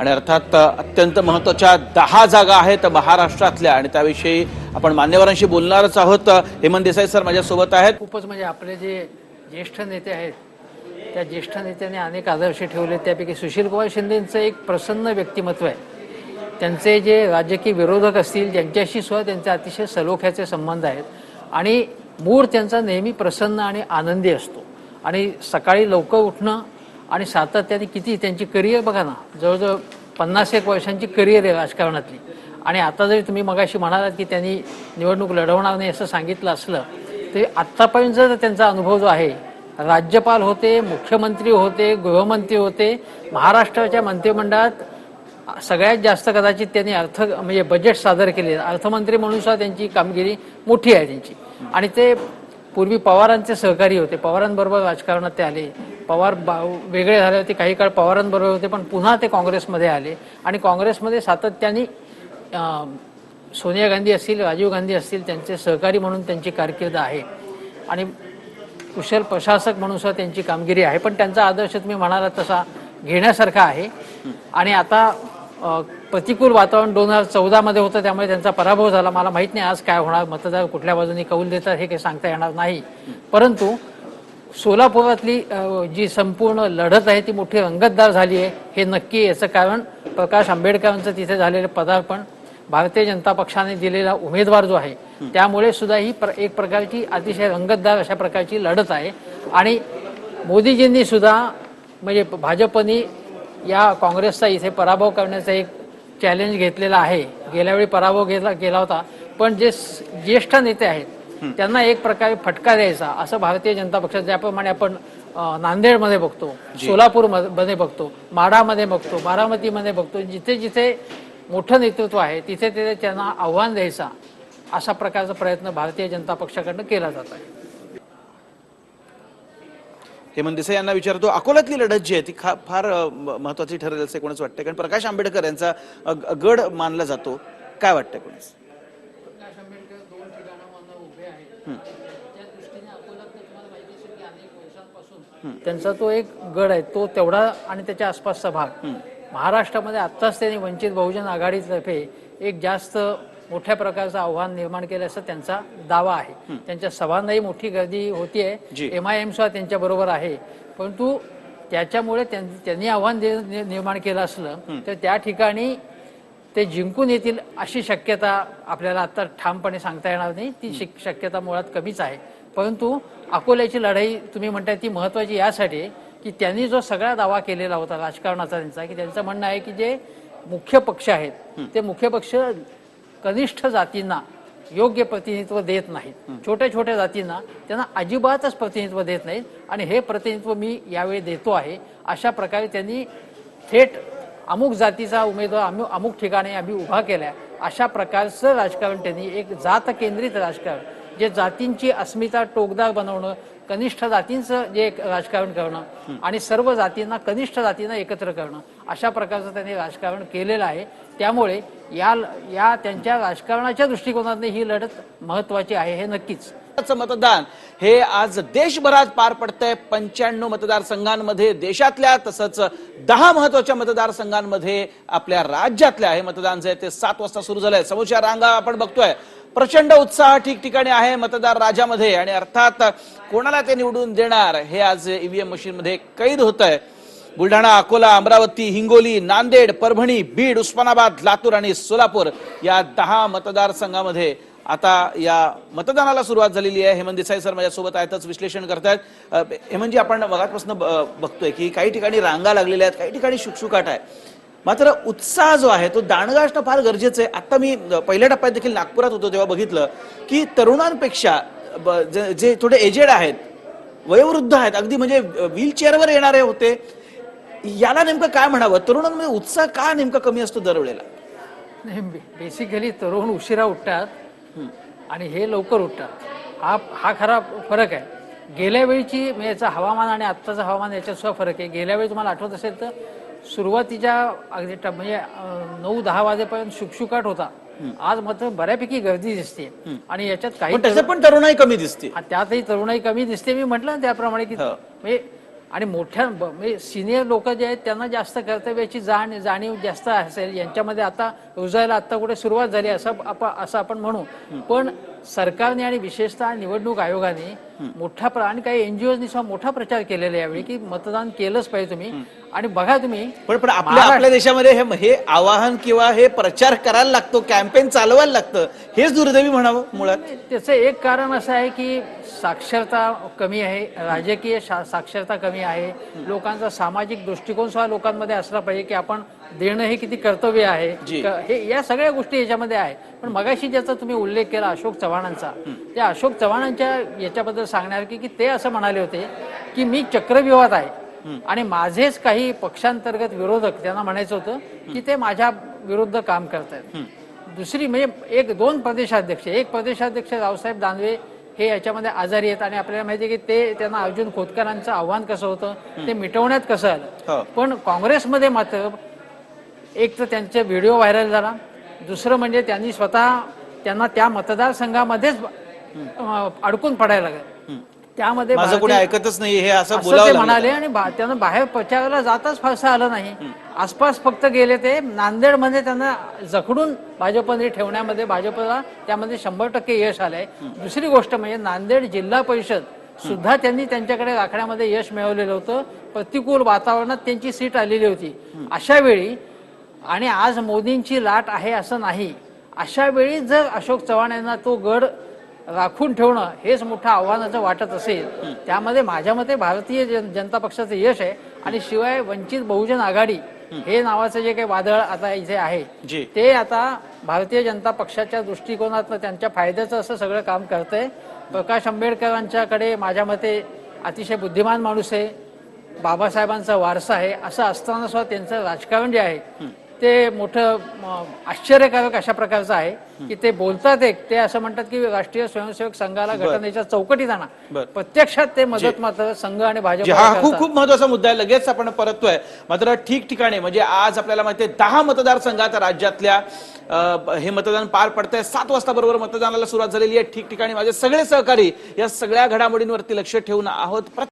आणि अर्थात अत्यंत महत्त्वाच्या दहा जागा आहेत महाराष्ट्रातल्या. आणि त्याविषयी आपण मान्यवरांशी बोलणारच आहोत. हेमंत देसाई सर माझ्यासोबत आहेत. खूपच म्हणजे आपले जे ज्येष्ठ नेते आहेत त्या ज्येष्ठ नेत्याने अनेक आदर्श ठेवले. त्यापैकी सुशीलकुमार शिंदेचं एक प्रसन्न व्यक्तिमत्व आहे. त्यांचे जे राजकीय विरोधक असतील ज्यांच्याशी सुद्धा त्यांचे अतिशय सलोख्याचे संबंध आहेत. आणि मूळ त्यांचा नेहमी प्रसन्न आणि आनंदी असतो. आणि सकाळी लवकर उठणं आणि सातत्याने किती त्यांची करिअर बघा ना जवळजवळ पन्नास एक वर्षांची करिअर आहे राजकारणातली. आणि आता जरी तुम्ही मगाशी म्हणालात की त्यांनी निवडणूक लढवणार नाही असं सांगितलं असलं तरी आत्तापर्यंत जर त्यांचा अनुभव जो आहे राज्यपाल होते मुख्यमंत्री होते गृहमंत्री होते महाराष्ट्राच्या मंत्रिमंडळात सगळ्यात जास्त कदाचित त्यांनी अर्थ म्हणजे बजेट सादर केले. अर्थमंत्री म्हणून सुद्धा त्यांची कामगिरी मोठी आहे त्यांची. आणि ते पूर्वी पवारांचे सहकारी होते. पवारांबरोबर राजकारणात ते आले. पवार बा- वेगळे झाले होते काही काळ पवारांबरोबर होते पण पुन्हा ते काँग्रेसमध्ये आले. आणि काँग्रेसमध्ये सातत्याने सोनिया गांधी असतील राजीव गांधी असतील त्यांचे सहकारी म्हणून त्यांची कारकीर्द आहे. आणि कुशल प्रशासक म्हणून सुद्धा त्यांची कामगिरी आहे. पण त्यांचा आदर्श तुम्ही म्हणाला तसा घेण्यासारखा आहे. आणि आता प्रतिकूल वातावरण दोन हजार चौदामध्ये होतं त्यामुळे त्यांचा पराभव झाला. मला माहीत नाही आज काय होणार मतदार कुठल्या बाजूने कौल देतात हे काही सांगता येणार नाही. परंतु सोलापुरातली जी संपूर्ण लढत आहे ती मोठी रंगतदार झाली आहे. हे नक्की याचं कारण प्रकाश आंबेडकरांचं तिथे झालेलं पदार्पण भारतीय जनता पक्षाने दिलेला उमेदवार जो आहे त्यामुळे सुद्धा ही प्र- एक प्रकारची अतिशय रंगतदार अशा प्रकारची लढत आहे. आणि मोदीजींनी सुद्धा म्हणजे भाजपने या काँग्रेसचा इथे पराभव करण्याचा एक चॅलेंज घेतलेला आहे. गेल्यावेळी पराभव घेतला गेला होता. पण जे ज्येष्ठ नेते आहेत त्यांना एक प्रकारे फटका द्यायचा असं भारतीय जनता पक्षात ज्याप्रमाणे आपण नांदेडमध्ये बघतो सोलापूरमध्ये बघतो माढामध्ये बघतो बारामतीमध्ये बघतो जिथे जिथे मोठं नेतृत्व आहे तिथे तिथे त्यांना आव्हान द्यायचा अशा प्रकारचा प्रयत्न भारतीय जनता पक्षाकडनं केला जात आहे. हेमंत देसाई यांना विचारतो अकोल्यातली लढत जी आहे ती खा- फार महत्वाची ठरेल असं कोणाच वाटतं कारण प्रकाश आंबेडकर यांचा गड मानला जातो. काय वाटतं कोणाच? त्यांचा तो एक गड आहे तो तेवढा आणि त्याच्या आसपासचा भाग. महाराष्ट्रामध्ये आत्ताच त्यांनी वंचित बहुजन आघाडीतर्फे एक जास्त मोठ्या प्रकारचं आव्हान निर्माण केलं असं त्यांचा दावा आहे. त्यांच्या सभांनाही मोठी गर्दी. होतीये. एम आय एम सुद्धा त्यांच्या बरोबर आहे. परंतु त्याच्यामुळे त्यां- त्यांनी आव्हान निर्माण केलं असलं तर त्या ठिकाणी ते जिंकून येतील अशी शक्यता आपल्याला आता ठामपणे सांगता येणार नाही. ती शक- शक्यता मुळात कमीच आहे. परंतु अकोल्याची लढाई तुम्ही म्हणताय ती महत्वाची यासाठी की त्यांनी जो सगळा दावा केलेला होता राजकारणाचा त्यांचा की त्यांचं म्हणणं आहे की जे मुख्य पक्ष आहेत ते मुख्य पक्ष कनिष्ठ जातींना योग्य प्रतिनिधित्व देत नाहीत. छोट्या छोट्या जातींना त्यांना अजिबातच प्रतिनिधित्व देत नाहीत. आणि हे प्रतिनिधित्व मी यावेळी देतो आहे. अशा प्रकारे त्यांनी थेट अमुक जातीचा उमेदवार अमुक अमुक ठिकाणी आम्ही उभा केला अशा प्रकारचं राजकारण त्यांनी एक जात केंद्रित राजकारण जे जातींची अस्मिता टोकदार बनवणं कनिष्ठ जातींचं जे एक राजकारण करणं आणि सर्व जातींना कनिष्ठ जातींना एकत्र करणं अशा प्रकारचं त्यांनी राजकारण केलेलं आहे. त्यामुळे या या त्यांच्या राजकारणाच्या दृष्टिकोनातून ही लढत महत्वाची आहे हे नक्कीच. मतदान. हे आज देशभरात पार पडतंय. पंच्याण्णव मतदारसंघांमध्ये देशातल्या तसंच दहा महत्त्वाच्या मतदारसंघांमध्ये आपल्या राज्यातल्या हे मतदान जे आहे ते सात वाजता सुरू झालंय. समोरच्या रांगा आपण बघतोय. प्रचंड उत्साह ठिकठिकाणी आहे मतदार राजामध्ये आणि अर्थात कोणाला ते निवडून देणार हे आज ईव्हीएम मशीन मध्ये कैद होत आहे बुलढाणा अकोला अमरावती हिंगोली नांदेड परभणी बीड उस्मानाबाद लातूर आणि सोलापूर या दहा मतदारसंघामध्ये आता या मतदानाला सुरुवात झालेली आहे. हेमंत देसाई सर माझ्यासोबत आहेतच विश्लेषण करतायत. हेमंतजी म्हणजे आपण मगापासून ब- बघतोय की काही ठिकाणी रांगा लागलेल्या आहेत काही ठिकाणी शुकशुकाट आहे. मात्र उत्साह जो आहे तो दांडगा असणं फार गरजेचं आहे. आता मी पहिल्या टप्प्यात देखील नागपुरात होतो तेव्हा बघितलं की तरुणांपेक्षा ब- जे- थोडे एजेड आहेत वयोवृद्ध आहेत अगदी म्हणजे व्हीलचेअरवर येणारे होते. याला नेमकं काय म्हणावं? तरुणांमध्ये उत्साह का नेमका कमी असतो दरवेळेला? नाही बेसिकली तरुण उशिरा उठतात आणि हे लवकर उठतात. हा हा खरा फरक आहे. गेल्या वेळीची म्हणजे याचं हवामान आणि आत्ताचं हवामान याच्यात सुद्धा फरक आहे. गेल्या वेळी तुम्हाला आठवत असेल तर सुरुवातीच्या अगदी म्हणजे नऊ दहा वाजेपर्यंत शुकशुकाट होता. आज मात्र बऱ्यापैकी गर्दी दिसते. आणि याच्यात काही पण तरुणाई कमी दिसते. त्यातही तरुणाई कमी दिसते. मी म्हटलं ना त्याप्रमाणे की हो. म्हणजे आणि मोठ्या सिनियर म्हणजे लोक जे आहेत त्यांना जास्त कर्तव्याची जाण जाणीव जास्त असेल. यांच्यामध्ये आता रुजायला आता कुठे सुरुवात झाली असं आपण असं आपण म्हणू. पण सरकारने आणि विशेषतः निवडणूक आयोगाने मोठा प्र आणि काही एनजीओनी सुद्धा मोठा प्रचार केलेला आहे यावेळी की मतदान केलंच पाहिजे तुम्ही. आणि बघा तुम्ही पण पण आपल्या आपल्या देशामध्ये हे हे आवाहन किंवा हे प्रचार करायला लागतो कॅम्पेन चालवायला लागतं हेच दुर्दैवी म्हणावं मुळात. त्याचं एक कारण असं आहे की साक्षरता कमी आहे राजकीय साक्षरता कमी आहे. लोकांचा सामाजिक दृष्टिकोन सुद्धा लोकांमध्ये असला पाहिजे की आपण देणं हे किती कर्तव्य आहे? हे या सगळ्या गोष्टी याच्यामध्ये आहे. पण मगाशी ज्याचा तुम्ही उल्लेख केला अशोक चव्हाणांचा त्या अशोक चव्हाणांच्या याच्याबद्दल सांगणार की की ते असं म्हणाले होते की मी चक्रव्यूहात आहे. आणि माझेच काही पक्षांतर्गत विरोधक त्यांना म्हणायचं होतं की ते माझ्या विरुद्ध काम करतायत. दुसरी म्हणजे एक दोन प्रदेशाध्यक्ष एक प्रदेशाध्यक्ष रावसाहेब दानवे हे याच्यामध्ये आजारी आहेत आणि आपल्याला माहिती आहे की ते त्यांना अर्जुन खोतकरांचं आव्हान कसं होतं? ते मिटवण्यात कसं हो. आलं पण काँग्रेसमध्ये मात्र एक तर त्यांचे व्हिडिओ व्हायरल झाला. दुसरं म्हणजे त्यांनी स्वतः त्यांना त्या मतदारसंघामध्येच अडकून पडायला लागलं. त्यामध्ये माझं कोणी भारतीय- ऐकतच नाही हे असं बोलावं. म्हणाले आणि त्यांना बाहेर प्रचाराला जाताच फारसं आलं नाही. आसपास फक्त गेले ते. नांदेडमध्ये त्यांना जखडून भाजपने ठेवण्यामध्ये भाजपला त्यामध्ये शंभर टक्के यश आलंय. दुसरी गोष्ट म्हणजे नांदेड जिल्हा परिषद सुद्धा त्यांनी त्यांच्याकडे राखण्यामध्ये यश मिळवलेलं होतं. प्रतिकूल वातावरणात त्यांची सीट आलेली होती. अशा वेळी आणि आज मोदींची लाट आहे असं नाही. अशा वेळी जर अशोक चव्हाण यांना तो गड राखून ठेवणं हेच मोठं आव्हानाचं वाटत असेल त्यामध्ये माझ्या मते भारतीय जन- जनता पक्षाचं यश आहे आणि शिवाय वंचित बहुजन आघाडी हे नावाचं जे काही वादळ आता इथे आहे. ते आता भारतीय जनता पक्षाच्या दृष्टिकोनातनं त्यांच्या फायद्याचं असं सगळं काम करतंय. प्रकाश आंबेडकरांच्याकडे माझ्या मते अतिशय बुद्धिमान माणूस आहे. बाबासाहेबांचा वारसा आहे. असं असताना सुद्धा त्यांचं राजकारण जे आहे ते मोठं आश्चर्यकारक अशा प्रकारचं आहे की ते बोलतात एक ते असं म्हणतात की राष्ट्रीय स्वयंसेवक संघाला घटनेच्या चौकटीत आणा. प्रत्यक्षात ते मदत मात्र संघ आणि भाजप हा खूप खूप महत्त्वाचा मुद्दा आहे. लगेच आपण परततोय. मात्र ठिकठिकाणी म्हणजे आज आपल्याला माहिती आहे दहा मतदारसंघात राज्यातल्या हे मतदान पार पडतंय. सात वाजता बरोबर मतदानाला सुरुवात झालेली आहे. ठिकठिकाणी माझे सगळे सहकारी या सगळ्या घडामोडींवरती लक्ष ठेवून आहोत.